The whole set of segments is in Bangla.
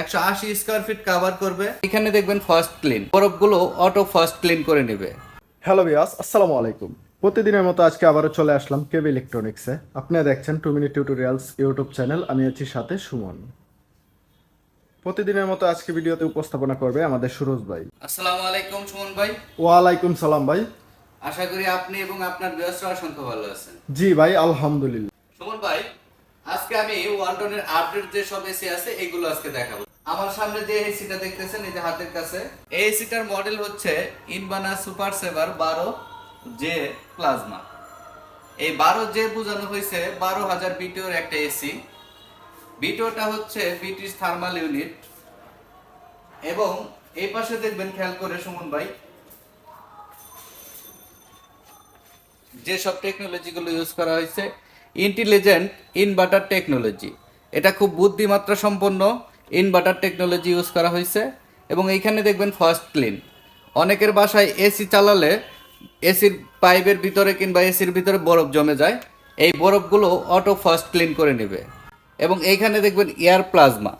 একশো আশি স্কোয়ার ফিট কাভার করবে। এখানে দেখবেন ফার্স্ট ক্লিন বরফগুলো অটো ফার্স্ট ক্লিন করে নেবে। হ্যালো বিয়াস আসসালামু আলাইকুম। প্রতিদিনের মতো আজকে আবারও চলে আসলাম কেবি ইলেকট্রনিক্সে আপনারা দেখছেন two minute tutorials YouTube channel আমি আছি সাথে সুমন। প্রতিদিনের মতো আজকে ভিডিওতে উপস্থাপনা করবে আমাদের সুরজ ভাই। আসসালামু আলাইকুম সুমন ভাই। ওয়ালাইকুম সালাম ভাই। আশা করি আপনি এবং আপনার ব্যবসা অসংখ্য ভালো আছেন। জি ভাই আলহামদুলিল্লাহ। সুমন ভাই আজকে আমি ওয়ালটনের আপডেট যে সব এসি আছে, এগুলো আজকে দেখাবো। আমার সামনে যে এসিটা দেখতেছেন, এই যে হাতের কাছে এই এসিটার মডেল হচ্ছে ইনবানা সুপার সেভার বারো জে প্লাজমা এই বারো জে বোঝানো হয়েছে বারো হাজার বিটিওর একটা এসি বিটিওটা হচ্ছে ব্রিটিশ থার্মাল ইউনিট এবং এই পাশে দেখবেন, খেয়াল করে সুমন ভাই, যেসব টেকনোলজিগুলো ইউজ করা হয়েছে ইন্টেলিজেন্ট ইনভার্টার টেকনোলজি এটা খুব বুদ্ধিমাত্রা সম্পন্ন ইনভার্টার টেকনোলজি ইউজ করা হয়েছে এবং এইখানে দেখবেন ফার্স্ট ক্লিন অনেকের বাসায় এসি চালালে এসির পাইপের ভিতরে কিংবা এসির ভিতরে বরফ জমে যায়, এই বরফগুলো অটো ফার্স্ট ক্লিন করে নেবে। এবং এইখানে দেখবেন এয়ার প্লাজমা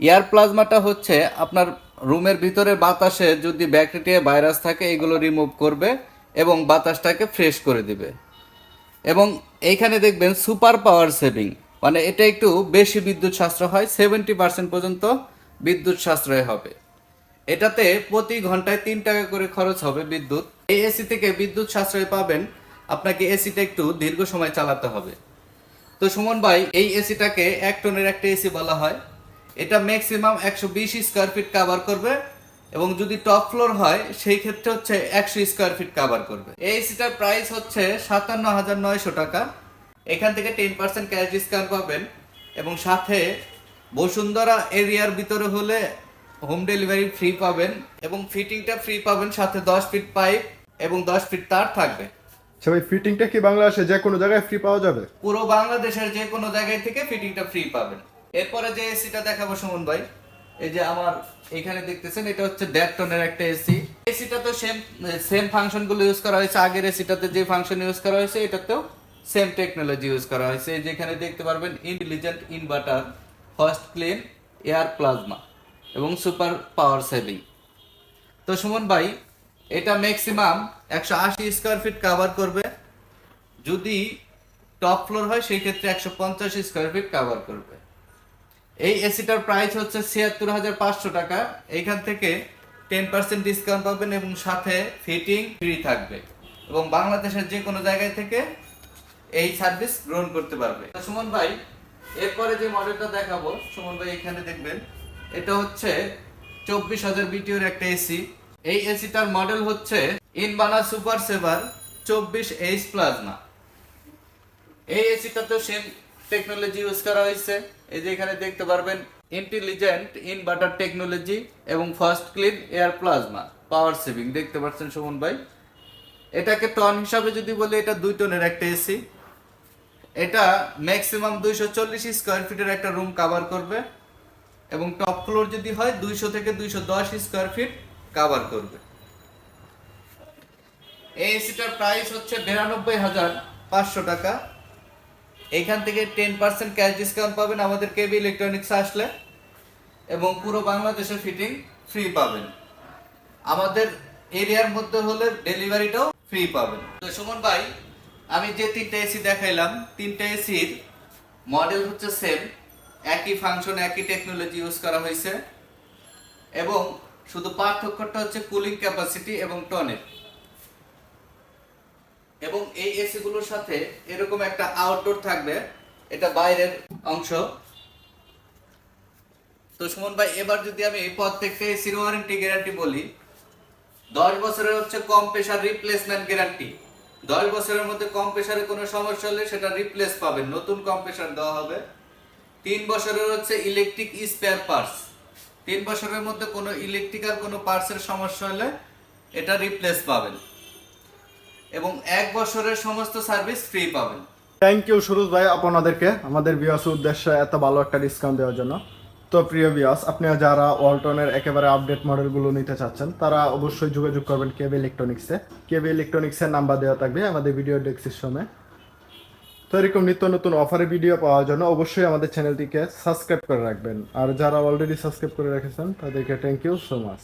এয়ার প্লাজমাটা হচ্ছে আপনার রুমের ভিতরে বাতাসে যদি ব্যাকটেরিয়া ভাইরাস থাকে, এগুলো রিমুভ করবে এবং বাতাসটাকে ফ্রেশ করে দিবে। এবং এইখানে দেখবেন সুপার পাওয়ার সেভিং। মানে এটা একটু বেশি বিদ্যুৎ সাশ্রয় হয় সেভেন্টি পার্সেন্ট পর্যন্ত বিদ্যুৎ সাশ্রয় হবে। এটাতে প্রতি ঘন্টায় তিন টাকা করে খরচ হবে বিদ্যুৎ। এই এসি থেকে বিদ্যুৎ সাশ্রয় পাবেন, আপনাকে এসিটা একটু দীর্ঘ সময় চালাতে হবে। তো সুমন ভাই, এই এসিটাকে এক টনের একটা এসি বলা হয়। এটা ম্যাক্সিমাম একশো বিশ স্কোয়ার ফিট কাভার করবে। এবং যদি টপ ফ্লোর হয় সেই ক্ষেত্রে হচ্ছে একশো স্কোয়ার ফিট কাভার করবে। এই এসিটার প্রাইস হচ্ছে সাতান্ন হাজার নয়শো টাকা। এখান থেকে টেন পার্সেন্ট ক্যাশ ডিসকাউন্ট পাবেন এবং সাথে বসুন্ধরা এরিয়ার ভিতরে হলে হোম ডেলিভারি ফ্রি পাবেন এবং ফিটিংটা ফ্রি পাবেন সাথে দশ ফিট পাইপ এবং দশ ফিট তার থাকবে। আচ্ছা ভাই ফিটিংটা কি বাংলাদেশে যে কোনো জায়গায় ফ্রি পাওয়া যাবে? পুরো বাংলাদেশের যে কোনো জায়গায় থেকে ফিটিংটা ফ্রি পাবেন। এরপরে যে এসিটা দেখাবো সুমন ভাই। এই যে আমার এখানে দেখতেছেন, এটা হচ্ছে দেড় একটা এসি এসিটা তো সেম সেম ফাংশনগুলো ইউজ করা হয়েছে। আগের এসিটাতে যে ফাংশন ইউজ করা হয়েছে, এটাতেও সেম টেকনোলজি ইউজ করা হয়েছে। যেখানে দেখতে পারবেন intelligent inverter first clean air plasma এবং সুপার পাওয়ার সেভিং তো সুমন ভাই, এটা ম্যাক্সিমাম একশো আশি স্কোয়ার ফিট কাভার করবে। যদি টপ ফ্লোর হয়, সেই ক্ষেত্রে একশো পঞ্চাশ স্কোয়ার ফিট কাভার করবে। এই এসিটার প্রাইস হচ্ছে ছিয়াত্তর হাজার পাঁচশো টাকা। এইখান থেকে টেন পার্সেন্ট ডিসকাউন্ট পাবেন এবং সাথে ফিটিং ফ্রি থাকবে। এবং বাংলাদেশের যে কোনো জায়গায় থেকে এই সার্ভিস গ্রহণ করতে পারবে। সুমন ভাই, এরপরে যে মডেলটা দেখাবো, সুমন ভাই এখানে দেখবেন, এটা হচ্ছে চব্বিশ হাজার বিটিওর একটা এসি এই এসিটার মডেল হচ্ছে ইনবানা সুপার সেভার চব্বিশ এইচ প্লাজমা এই এসিটা তো সেম টেকনোলজি ইউজ করা হয়েছে। এই যে এখানে দেখতে পারবেন ইন্টেলিজেন্ট ইনভার্টার টেকনোলজি এবং first clean air plasma power saving দেখতে পাচ্ছেন সুমন ভাই? এটাকে টন হিসাবে যদি বলি, এটা দুই টনের একটা এসি এটা ম্যাক্সিমাম দুইশো চল্লিশ স্কোয়ার ফিটের একটা রুম কাভার করবে এবং টপ ফ্লোর যদি হয়, দুইশো থেকে দুইশো দশ স্কোয়ার ফিট কাভার করবে। এই এসিটার প্রাইস হচ্ছে বিরানব্বই হাজার পাঁচশো টাকা। এইখান থেকে টেন পার্সেন্ট ক্যাশ ডিসকাউন্ট পাবেন আমাদের কেবি ইলেকট্রনিক্স আসলে, এবং পুরো বাংলাদেশে ফিটিং ফ্রি পাবেন। আমাদের এরিয়ার মধ্যে হলে ডেলিভারিটাও ফ্রি পাবেন। তো সুমন ভাই, আমি যে তিনটা এসি দেখাইলাম, তিনটা এসির মডেল হচ্ছে সেম একই ফাংশন একই টেকনোলজি ইউজ করা হয়েছে, এবং শুধু পার্থক্যটা হচ্ছে কুলিং ক্যাপাসিটি এবং টনের এবং এই এসি গুলোর সাথে এরকম একটা আউটডোর থাকবে, এটা বাইরের অংশ। তো সুমন ভাই, এবার যদি আমি প্রত্যেকটা এসির ওয়ারেন্টি গ্যারান্টি বলি, দশ বছরের হচ্ছে কম প্রেশার রিপ্লেসমেন্ট গ্যারান্টি দশ বছরের মধ্যে কম প্রেশারে কোনো সমস্যা হলে সেটা রিপ্লেস পাবেন, নতুন কম প্রেশার দেওয়া হবে। তিন বছরের হচ্ছে ইলেকট্রিক স্পেয়ার পার্টস তিন বছরের মধ্যে কোনো ইলেকট্রিক্যাল কোনো পার্টসের সমস্যা হলে এটা রিপ্লেস পাবেন। এবং এক বছরের সমস্ত সার্ভিস ফ্রি পাবেন। থ্যাংক ইউ সুরজ ভাই, আপনাদেরকে, আমাদের বিয়াস উদ্দেশ্যে এত ভালো একটা ডিসকাউন্ট দেওয়ার জন্য। তো প্রিয় বিয়াস আপনি যারা ওয়ালটনের একেবারে আপডেট মডেলগুলো নিতে চাচ্ছেন, তারা অবশ্যই যোগাযোগ করবেন কেবি ইলেকট্রনিক্সে কেবি ইলেকট্রনিক্সের নাম্বার দেওয়া থাকবে আমাদের ভিডিও ডেসক্রিপশনে তো এরকম নিত্য নতুন অফারে ভিডিও পাওয়ার জন্য অবশ্যই আমাদের চ্যানেলটিকে সাবস্ক্রাইব করে রাখবেন। আর যারা অলরেডি সাবস্ক্রাইব করে রেখেছেন, তাদেরকে থ্যাংক ইউ সো মাচ